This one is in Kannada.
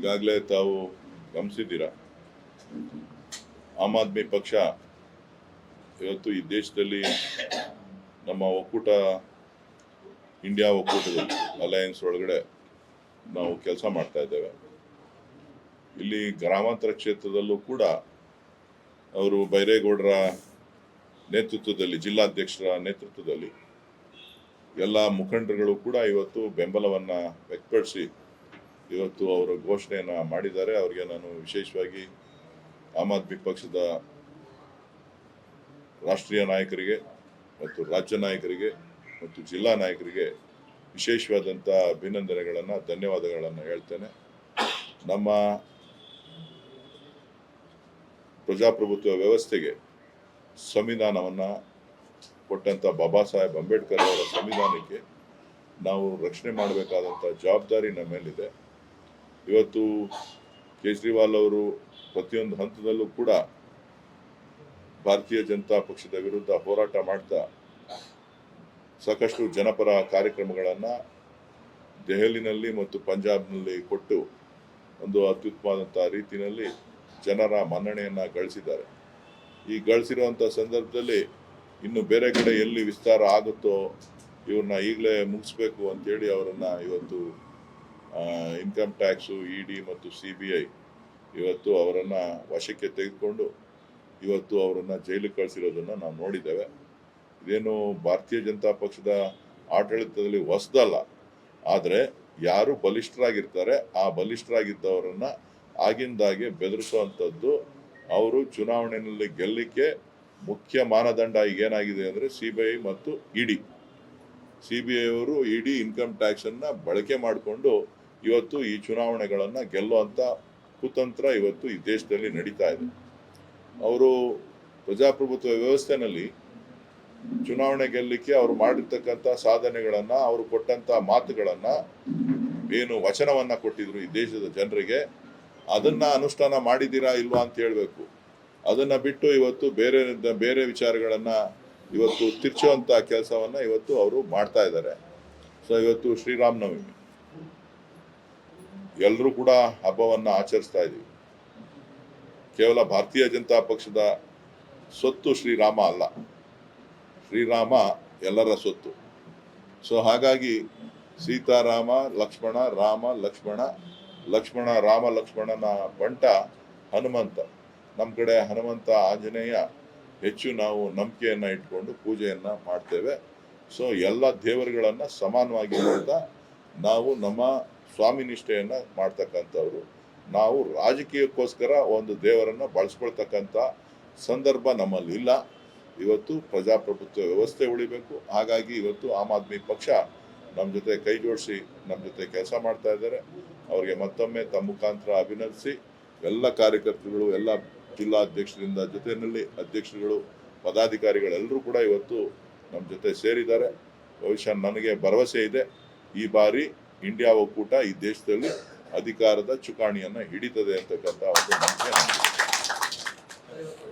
ಈಗಾಗಲೇ ತಾವು ಗಮನಿಸಿದ್ದೀರಾ? ಆಮ್ ಆದ್ಮಿ ಪಕ್ಷ ಇವತ್ತು ಈ ದೇಶದಲ್ಲಿ ನಮ್ಮ ಒಕ್ಕೂಟ, ಇಂಡಿಯಾ ಒಕ್ಕೂಟದಲ್ಲಿ, ಅಲಯನ್ಸ್ ಒಳಗಡೆ ನಾವು ಕೆಲಸ ಮಾಡ್ತಾ ಇದ್ದೇವೆ. ಇಲ್ಲಿ ಗ್ರಾಮಾಂತರ ಕ್ಷೇತ್ರದಲ್ಲೂ ಕೂಡ ಅವರು ಬೈರೇಗೌಡರ ನೇತೃತ್ವದಲ್ಲಿ, ಜಿಲ್ಲಾಧ್ಯಕ್ಷರ ನೇತೃತ್ವದಲ್ಲಿ ಎಲ್ಲ ಮುಖಂಡರುಗಳು ಕೂಡ ಇವತ್ತು ಬೆಂಬಲವನ್ನು ವ್ಯಕ್ತಪಡಿಸಿ ಇವತ್ತು ಅವರ ಘೋಷಣೆಯನ್ನು ಮಾಡಿದ್ದಾರೆ. ಅವರಿಗೆ ನಾನು ವಿಶೇಷವಾಗಿ ಆಮ್ ಆದ್ಮಿ ಪಕ್ಷದ ರಾಷ್ಟ್ರೀಯ ನಾಯಕರಿಗೆ ಮತ್ತು ರಾಜ್ಯ ನಾಯಕರಿಗೆ ಮತ್ತು ಜಿಲ್ಲಾ ನಾಯಕರಿಗೆ ವಿಶೇಷವಾದಂಥ ಅಭಿನಂದನೆಗಳನ್ನು, ಧನ್ಯವಾದಗಳನ್ನು ಹೇಳ್ತೇನೆ. ನಮ್ಮ ಪ್ರಜಾಪ್ರಭುತ್ವ ವ್ಯವಸ್ಥೆಗೆ ಸಂವಿಧಾನವನ್ನು ಕೊಟ್ಟಂಥ ಬಾಬಾ ಸಾಹೇಬ್ ಅಂಬೇಡ್ಕರ್ ಅವರ ಸಂವಿಧಾನಕ್ಕೆ ನಾವು ರಕ್ಷಣೆ ಮಾಡಬೇಕಾದಂಥ ಜವಾಬ್ದಾರಿ ನಮ್ಮ ಮೇಲಿದೆ. ಇವತ್ತು ಕೇಜ್ರಿವಾಲ್ ಅವರು ಪ್ರತಿಯೊಂದು ಹಂತದಲ್ಲೂ ಕೂಡ ಭಾರತೀಯ ಜನತಾ ಪಕ್ಷದ ವಿರುದ್ಧ ಹೋರಾಟ ಮಾಡ್ತಾ ಸಾಕಷ್ಟು ಜನಪರ ಕಾರ್ಯಕ್ರಮಗಳನ್ನು ದೆಹಲಿನಲ್ಲಿ ಮತ್ತು ಪಂಜಾಬ್ನಲ್ಲಿ ಕೊಟ್ಟು ಒಂದು ಅತ್ಯುತ್ತಮವಾದಂಥ ರೀತಿಯಲ್ಲಿ ಜನರ ಮನ್ನಣೆಯನ್ನು ಗಳಿಸಿದ್ದಾರೆ. ಈ ಗಳಿಸಿರುವಂಥ ಸಂದರ್ಭದಲ್ಲಿ ಇನ್ನು ಬೇರೆ ಕಡೆ ಎಲ್ಲಿ ವಿಸ್ತಾರ ಆಗುತ್ತೋ ಇವ್ರನ್ನ ಈಗಲೇ ಮುಗಿಸ್ಬೇಕು ಅಂತೇಳಿ ಅವರನ್ನು ಇವತ್ತು ಇನ್ಕಮ್ ಟ್ಯಾಕ್ಸು ಇ ಡಿ ಮತ್ತು ಸಿ ಬಿ ಐ ಇವತ್ತು ಅವರನ್ನು ವಶಕ್ಕೆ ತೆಗೆದುಕೊಂಡು ಇವತ್ತು ಅವರನ್ನು ಜೈಲಿಗೆ ಕಳಿಸಿರೋದನ್ನು ನಾವು ನೋಡಿದ್ದೇವೆ. ಇದೇನು ಭಾರತೀಯ ಜನತಾ ಪಕ್ಷದ ಆಡಳಿತದಲ್ಲಿ ಹೊಸದಲ್ಲ. ಆದರೆ ಯಾರು ಬಲಿಷ್ಠರಾಗಿರ್ತಾರೆ, ಆ ಬಲಿಷ್ಠರಾಗಿದ್ದವರನ್ನು ಆಗಿಂದಾಗೆ ಬೆದರಿಸುವಂಥದ್ದು ಅವರು ಚುನಾವಣೆಯಲ್ಲಿ ಗೆಲ್ಲಲಿಕ್ಕೆ ಮುಖ್ಯ ಮಾನದಂಡ ಈಗ ಏನಾಗಿದೆ ಅಂದರೆ ಸಿ ಬಿ ಐ ಮತ್ತು ಇಡಿ ಸಿ ಬಿ ಐ ಅವರು ಇಡಿ ಇನ್ಕಮ್ ಟ್ಯಾಕ್ಸನ್ನು ಬಳಕೆ ಮಾಡಿಕೊಂಡು ಇವತ್ತು ಈ ಚುನಾವಣೆಗಳನ್ನು ಗೆಲ್ಲುವಂಥ ಕುತಂತ್ರ ಇವತ್ತು ಈ ದೇಶದಲ್ಲಿ ನಡೀತಾ ಇದೆ. ಅವರು ಪ್ರಜಾಪ್ರಭುತ್ವ ವ್ಯವಸ್ಥೆನಲ್ಲಿ ಚುನಾವಣೆ ಗೆಲ್ಲಲಿಕ್ಕೆ ಅವರು ಮಾಡಿರ್ತಕ್ಕಂಥ ಸಾಧನೆಗಳನ್ನು, ಅವರು ಕೊಟ್ಟಂಥ ಮಾತುಗಳನ್ನು, ಏನು ವಚನವನ್ನು ಕೊಟ್ಟಿದ್ರು ಈ ದೇಶದ ಜನರಿಗೆ, ಅದನ್ನ ಅನುಷ್ಠಾನ ಮಾಡಿದ್ದೀರಾ ಇಲ್ವಾ ಅಂತ ಹೇಳಬೇಕು. ಅದನ್ನ ಬಿಟ್ಟು ಇವತ್ತು ಬೇರೆ ಬೇರೆ ವಿಚಾರಗಳನ್ನ ಇವತ್ತು ತಿರ್ಚುವಂತ ಕೆಲಸವನ್ನ ಇವತ್ತು ಅವರು ಮಾಡ್ತಾ ಇದ್ದಾರೆ. ಸೊ ಇವತ್ತು ಶ್ರೀರಾಮನವಮಿ. ಎಲ್ಲರೂ ಕೂಡ ಹಬ್ಬವನ್ನು ಆಚರಿಸ್ತಾ ಇದ್ದೀವಿ. ಕೇವಲ ಭಾರತೀಯ ಜನತಾ ಪಕ್ಷದ ಸ್ವತ್ತು ಶ್ರೀರಾಮ ಅಲ್ಲ. ಶ್ರೀರಾಮ ಎಲ್ಲರ ಸ್ವತ್ತು ಸೊ ಹಾಗಾಗಿ ಸೀತಾರಾಮ, ಲಕ್ಷ್ಮಣ, ರಾಮ, ಲಕ್ಷ್ಮಣ ಲಕ್ಷ್ಮಣ, ರಾಮ, ಲಕ್ಷ್ಮಣನ ಬಂಟ ಹನುಮಂತ. ನಮ್ಮ ಕಡೆ ಹನುಮಂತ, ಆಂಜನೇಯ ಹೆಚ್ಚು ನಾವು ನಂಬಿಕೆಯನ್ನು ಇಟ್ಕೊಂಡು ಪೂಜೆಯನ್ನ ಮಾಡ್ತೇವೆ. ಸೊ ಎಲ್ಲ ದೇವರುಗಳನ್ನ ಸಮಾನವಾಗಿ ನೋಡ್ತಾ ನಾವು ನಮ್ಮ ಸ್ವಾಮಿ ನಿಷ್ಠೆಯನ್ನ ಮಾಡ್ತಕ್ಕಂಥವ್ರು. ನಾವು ರಾಜಕೀಯಕ್ಕೋಸ್ಕರ ಒಂದು ದೇವರನ್ನ ಬಳಸ್ಕೊಳ್ತಕ್ಕಂಥ ಸಂದರ್ಭ ನಮ್ಮಲ್ಲಿ ಇಲ್ಲ. ಇವತ್ತು ಪ್ರಜಾಪ್ರಭುತ್ವ ವ್ಯವಸ್ಥೆ ಉಳಿಬೇಕು. ಹಾಗಾಗಿ ಇವತ್ತು ಆಮ್ ಆದ್ಮಿ ಪಕ್ಷ ನಮ್ಮ ಜೊತೆ ಕೈ ಜೋಡಿಸಿ ನಮ್ಮ ಜೊತೆ ಕೆಲಸ ಮಾಡ್ತಾ ಇದ್ದಾರೆ. ಅವರಿಗೆ ಮತ್ತೊಮ್ಮೆ ತಮ್ಮ ಮುಖಾಂತರ ಅಭಿನಂದಿಸಿ, ಎಲ್ಲ ಕಾರ್ಯಕರ್ತರುಗಳು, ಎಲ್ಲ ಜಿಲ್ಲಾಧ್ಯಕ್ಷರಿಂದ ಜೊತೆಯಲ್ಲಿ ಅಧ್ಯಕ್ಷರುಗಳು, ಪದಾಧಿಕಾರಿಗಳೆಲ್ಲರೂ ಕೂಡ ಇವತ್ತು ನಮ್ಮ ಜೊತೆ ಸೇರಿದ್ದಾರೆ. ಬಹುಶಃ ನನಗೆ ಭರವಸೆ ಇದೆ. ಈ ಬಾರಿ ಇಂಡಿಯಾ ಒಕ್ಕೂಟ ಈ ದೇಶದಲ್ಲಿ ಅಧಿಕಾರದ ಚುಕಾಣಿಯನ್ನು ಹಿಡಿತದೆ ಅಂತಕ್ಕಂಥ ಒಂದು ನಂಬಿಕೆ